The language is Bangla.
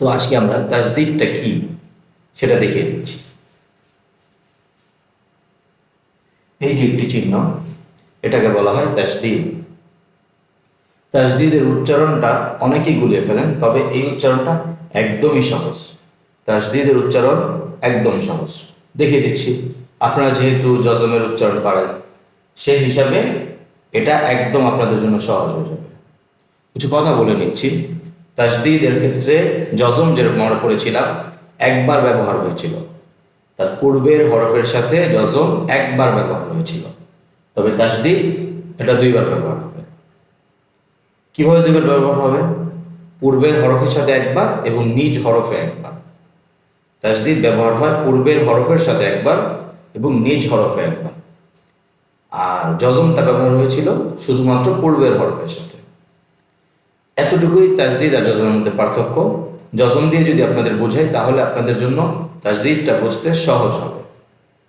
তো আজকে আমরা তাজদিদটা কি সেটা দেখিয়ে দিচ্ছি এই যে একটি চিহ্ন, এটাকে বলা হয় তাজদিদ। তাজদিদের উচ্চারণটা অনেকেই গুলিয়ে ফেলেন, তবে এই উচ্চারণটা একদমই সহজ। তাজদিদের উচ্চারণ একদম সহজ। দেখিয়ে দিচ্ছি, আপনারা যেহেতু জজমের উচ্চারণ পারেন, সেই হিসাবে এটা একদম আপনাদের জন্য সহজ হয়ে যাবে। কিছু কথা বলে নিচ্ছি। তাজদিদের ক্ষেত্রে জজম যেরকম আমরা পড়েছিলাম, একবার ব্যবহার হয়েছিল। তার পূর্বের হরফের সাথে জজম একবার ব্যবহার হয়েছিল। তবে তাজদিদ এটা দুইবার ব্যবহার হবে। কীভাবে দুইবার ব্যবহার হবে? পূর্বের হরফের সাথে একবার এবং নিজ হরফে একবার। তাজদিদ ব্যবহার হয় পূর্বের হরফের সাথে একবার এবং নিজ হরফে একবার। আর জজমটা ব্যবহার হয়েছিল শুধুমাত্র পূর্বের হরফের সাথে। এতটুকুই তাজদিদ আর যজমের মধ্যে পার্থক্য। যজম দিয়ে যদি আপনাদের বোঝাই, তাহলে আপনাদের জন্য তাজদিদটা বুঝতে সহজ হবে।